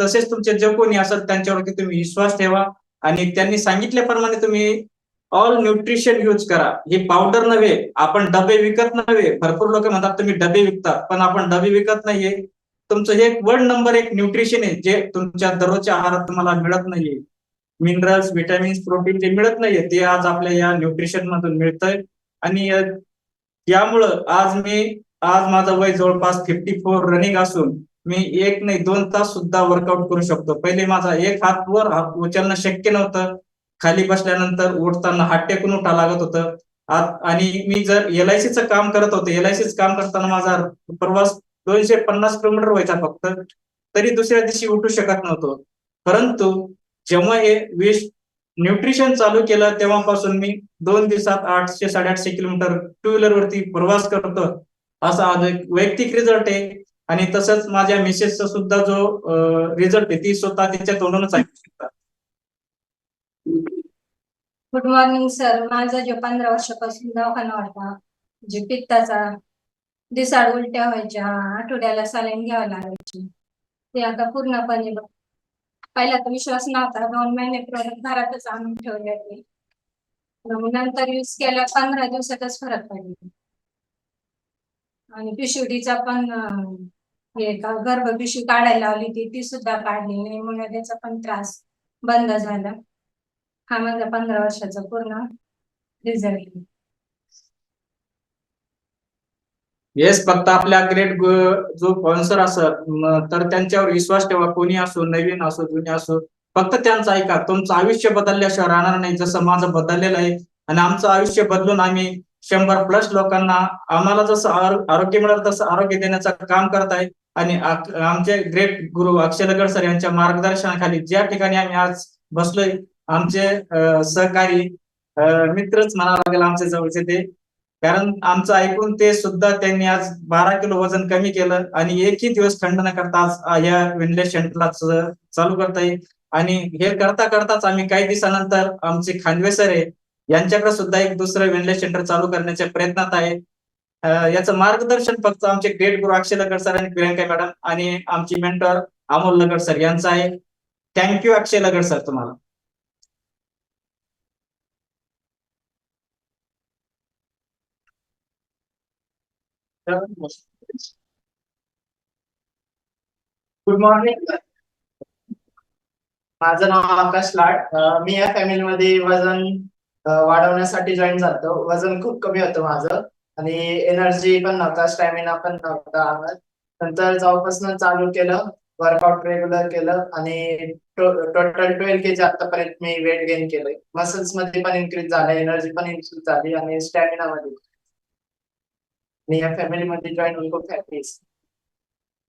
तसेच तुमचे जे कोणी असेल त्यांच्यावरती तुम्ही विश्वास ठेवा आणि त्यांनी सांगितल्याप्रमाणे तुम्ही ऑल न्यूट्रिशन यूज करा. हे पावडर नव्हे आपण डबे विकत नव्हे. भरपूर लोक म्हणतात तुम्ही डबे विकतात पण आपण डबे विकत नाहीये. तुमचं हे वन नंबर एक न्यूट्रिशन आहे जे तुमच्या दररोजच्या आहारात तुम्हाला मिळत नाहीये. मिनरल्स विटॅमिन्स प्रोटीन जे मिळत नाहीये ते आज आपल्या या न्यूट्रिशन मधून मिळतंय. आणि यामुळं आज मी आज माझं वय जवळपास फिफ्टी फोर रनिंग असून मी एक नाही दोन तास सुद्धा वर्कआउट करू शकतो. पहिले माझा एक हात वर हात उचलणं शक्य नव्हतं. खाली बसल्यानंतर उठताना हात टेकून उठा लागत होतं. आणि मी जर एल आय च काम करत होतो एल आय काम करताना माझा प्रवास दोनशे पन्नास किलोमीटर व्हायचा फक्त. तरी दुसऱ्या दिवशी उठू शकत नव्हतो. परंतु जेव्हा हे विश न्यूट्रिशन चालू केलं तेव्हापासून मी दोन दिवसात आठशे साडेआठशे किलोमीटर टू व्हीलर वरती प्रवास करतो. असा आज एक वैयक्तिक रिझल्ट आहे. आणि तसंच माझ्या मिसेसचा सुद्धा जो रिझल्ट आहे ती स्वतः तिच्या तोंडूनच ऐकू शकतात. गुड मॉर्निंग सर माझा जो पंधरा वर्षापासून दवाखाना होता जे पित्ताचा दिसाड उलट्या व्हायच्या आठवड्याला सलाईन घ्यावं लागायची. ते आता पूर्णपणे पहिला तर विश्वास नव्हता. दोन महिने प्रोडक्ट घरातच आणून ठेवले होते. मग नंतर यूज केल्या पंधरा दिवसातच फरक पडला. आणि पिशुडीचा पण हे का गर्भ पिशवी काढायला लावली ती ती सुद्धा काढली. नाही म्हणून त्याचा पण त्रास बंद झाला. हा माझा पंधरा वर्षाचा पूर्ण रिझल्ट येस फक्त आपल्या ग्रेट जो स्पॉन्सर असत तर त्यांच्यावर विश्वास ठेवा. कोणी असो नवीन असो जुने असो फक्त त्यांचं ऐका. तुमचं आयुष्य बदलल्याशिवाय राहणार नाही. जसं माझं बदललेलं आहे आणि आमचं आयुष्य बदलून आम्ही शंभर प्लस लोकांना आम्हाला जसं आरोग्य मिळालं तसं आरोग्य देण्याचं काम करत आहे आणि आमचे ग्रेट गुरु अक्षयगड सर यांच्या मार्गदर्शनाखाली ज्या ठिकाणी आम्ही आज बसलोय आमचे सहकारी मित्रच म्हणावं लागेल आमच्या जवळचे ते. कारण आमचं ऐकून ते सुद्धा त्यांनी आज बारा किलो वजन कमी केलं आणि एकही दिवस थंड न करता आज या विनलेस सेंटरला चालू करता येईल आणि हे करता करताच आम्ही काही दिवसानंतर आमचे खानवे सर आहे यांच्याकडे सुद्धा एक दुसरं विनलेस सेंटर चालू करण्याच्या प्रयत्नात आहे. याचं मार्गदर्शन फक्त आमचे ग्रेट गुरु अक्षय लगड सर आणि प्रियंका मॅडम आणि आमची मेंटर अमोल लगड सर यांचं आहे. Thank you Akshay Lagad sir तुम्हाला. गुड मॉर्निंग माझं नाव आकाश लाड. मी या फॅमिलीमध्ये वजन वाढवण्यासाठी जॉईन झालो वजन खूप कमी होतं माझं. आणि एनर्जी पण नव्हता स्टॅमिना पण नव्हता अंगात नंतर जाऊपासून चालू केलं वर्कआउट रेग्युलर केलं आणि टोटल ट्वेल्व के जी आतापर्यंत मी वेट गेन केलंय. मसल्समध्ये पण इन्क्रीज झालं एनर्जी पण इन्क्रीज झाली आणि स्टॅमिना मध्ये. मी या फॅमिली मध्ये जॉईन होईल खूप हॅपी